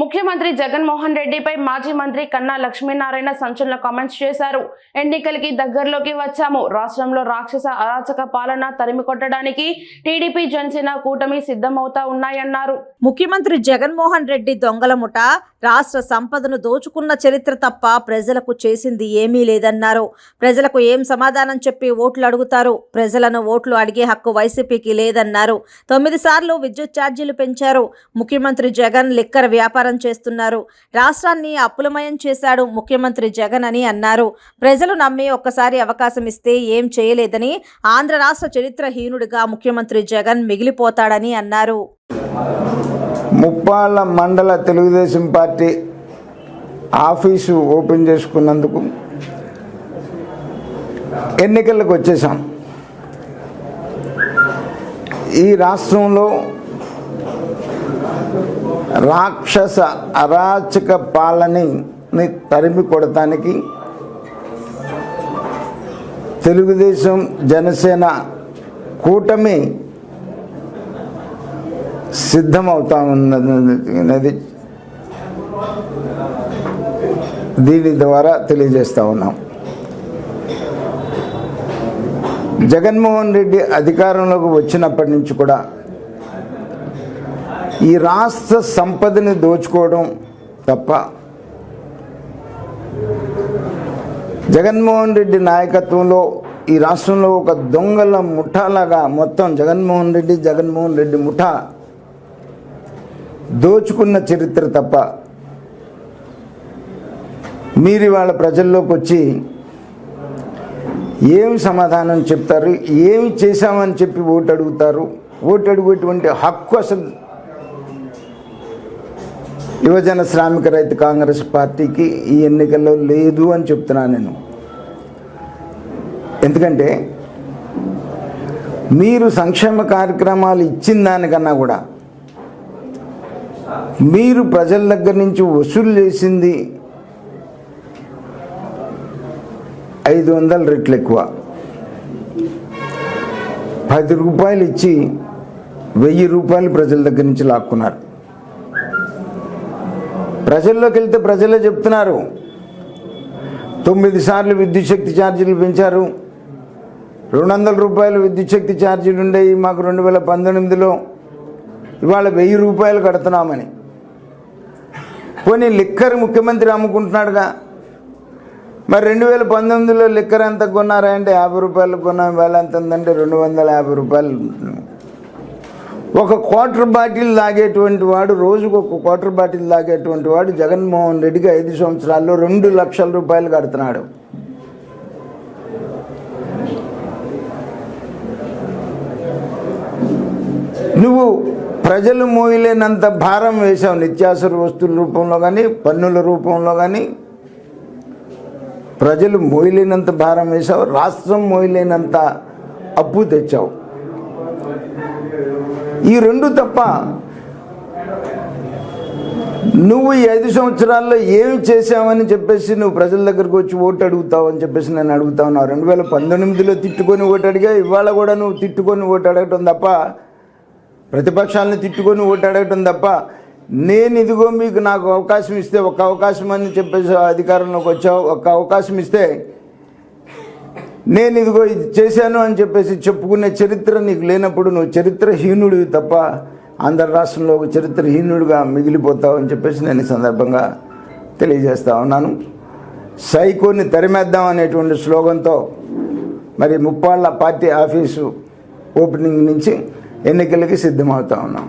ముఖ్యమంత్రి జగన్మోహన్ రెడ్డిపై మాజీ మంత్రి కన్నా లక్ష్మీనారాయణ సంచలన కామెంట్స్ చేశారు. ఎన్నికలకి దగ్గరలోకి వచ్చాము. రాష్ట్రంలో రాక్షస అరాచక పాలన తరిమి కొట్టడానికి టీడీపీ జనసేన కూటమి సిద్ధమవుతా ఉన్నాయన్నారు. ముఖ్యమంత్రి జగన్మోహన్ రెడ్డి దొంగల ముఠ రాష్ట్ర సంపదను దోచుకున్న చరిత్ర తప్ప ప్రజలకు చేసింది ఏమీ లేదన్నారు. ప్రజలకు ఏం సమాధానం చెప్పి ఓట్లు అడుగుతారు? ప్రజలను ఓట్లు అడిగే హక్కు వైసీపీకి లేదన్నారు. తొమ్మిది సార్లు విద్యుత్ ఛార్జీలు పెంచారు. ముఖ్యమంత్రి జగన్ లిక్కర్ వ్యాపార చేస్తున్నారు. రాష్ట్రాన్ని అప్పులమయం చేశాడు ముఖ్యమంత్రి జగన్ అని అన్నారు. ప్రజలు నమ్మి ఒక్కసారి అవకాశం ఇస్తే ఏం చేయలేదని ఆంధ్ర రాష్ట్ర చరిత్రహీనుడిగా ముఖ్యమంత్రి జగన్ మిగిలిపోతాడని అన్నారు. ముప్పాళ్ళ మండల తెలుగుదేశం పార్టీ ఆఫీసు ఓపెన్ చేసుకున్నందుకు ఎన్నికలకు వచ్చేసాం. ఈ రాష్ట్రంలో రాక్షస అరాచక పాలని తరిమి కొడటానికి తెలుగుదేశం జనసేన కూటమి సిద్ధమవుతా ఉన్నది దీని ద్వారా తెలియజేస్తా ఉన్నాం. జగన్మోహన్ రెడ్డి అధికారంలోకి వచ్చినప్పటి నుంచి కూడా ఈ రాష్ట్ర సంపదని దోచుకోవడం తప్ప జగన్మోహన్ రెడ్డి నాయకత్వంలో ఈ రాష్ట్రంలో ఒక దొంగల ముఠాలాగా మొత్తం జగన్మోహన్ రెడ్డి జగన్మోహన్ రెడ్డి ముఠా దోచుకున్న చరిత్ర తప్ప మీరు వాళ్ళ ప్రజల్లోకి వచ్చి ఏం సమాధానం చెప్తారు? ఏమి చేశామని చెప్పి ఓటు అడుగుతారు? ఓటు అడుగుటువంటి హక్కు అసలు యువజన శ్రామిక రైతు కాంగ్రెస్ పార్టీకి ఈ ఎన్నికల్లో లేదు అని చెప్తున్నాను నేను. ఎందుకంటే మీరు సంక్షేమ కార్యక్రమాలు ఇచ్చిన దానికన్నా కూడా మీరు ప్రజల దగ్గర నుంచి వసూలు చేసింది ఐదు వందల రెట్లు ఎక్కువ. పది రూపాయలు ఇచ్చి వెయ్యి రూపాయలు ప్రజల దగ్గర నుంచి లాక్కున్నారు. ప్రజల్లోకి వెళ్తే ప్రజలే చెప్తున్నారు. తొమ్మిది సార్లు విద్యుత్ శక్తి ఛార్జీలు పెంచారు. రెండు వందల రూపాయలు విద్యుత్ శక్తి ఛార్జీలు ఉండేవి మాకు రెండు వేల పంతొమ్మిదిలో. ఇవాళ వెయ్యి రూపాయలు కడుతున్నామని. పోనీ లిక్కర్ ముఖ్యమంత్రి అమ్ముకుంటున్నాడుగా. మరి రెండు వేల పంతొమ్మిదిలో లిక్కర్ ఎంత కొన్నారా అంటే యాభై రూపాయలు కొన్నాం వేల ఎంత ఉందంటే రెండు వందల యాభై రూపాయలు. ఒక క్వార్టర్ బాటిల్ లాగేటువంటి వాడు రోజుకు ఒక క్వార్టర్ బాటిల్ లాగేటువంటి వాడు జగన్మోహన్ రెడ్డికి ఐదు సంవత్సరాల్లో రెండు లక్షల రూపాయలు కడుతున్నాడు. నువ్వు ప్రజలు మోయలేనంత భారం వేశావు నిత్యావసర వస్తువుల రూపంలో కానీ పన్నుల రూపంలో కానీ ప్రజలు మోయలేనంత భారం వేశావు రాష్ట్రం మోయలేనంత అప్పు తెచ్చావు. ఈ రెండు తప్ప నువ్వు ఈ ఐదు సంవత్సరాల్లో ఏమి చేశావని చెప్పేసి నువ్వు ప్రజల దగ్గరకు వచ్చి ఓటు అడుగుతావు అని చెప్పేసి నేను అడుగుతా ఉన్నావు రెండు వేల పంతొమ్మిదిలో తిట్టుకొని ఓటు అడిగా ఇవాళ కూడా నువ్వు తిట్టుకొని ఓటు అడగటం తప్ప ప్రతిపక్షాలను తిట్టుకొని ఓటు అడగటం తప్ప నేను ఇదిగో మీకు నాకు అవకాశం ఇస్తే ఒక అవకాశం అని చెప్పేసి అధికారంలోకి వచ్చావు ఒక అవకాశం ఇస్తే నేను ఇదిగో ఇది చేశాను అని చెప్పేసి చెప్పుకునే చరిత్ర నీకు లేనప్పుడు నువ్వు చరిత్రహీనుడివి తప్ప ఆంధ్ర రాష్ట్రంలో ఒక చరిత్రహీనుడిగా మిగిలిపోతావు అని చెప్పేసి నేను ఈ సందర్భంగా తెలియజేస్తా ఉన్నాను. సైకోని తరిమేద్దాం అనేటువంటి స్లోగన్తో మరి ముప్పాళ్ళ పార్టీ ఆఫీసు ఓపెనింగ్ నుంచి ఎన్నికలకి సిద్ధమవుతా ఉన్నాం.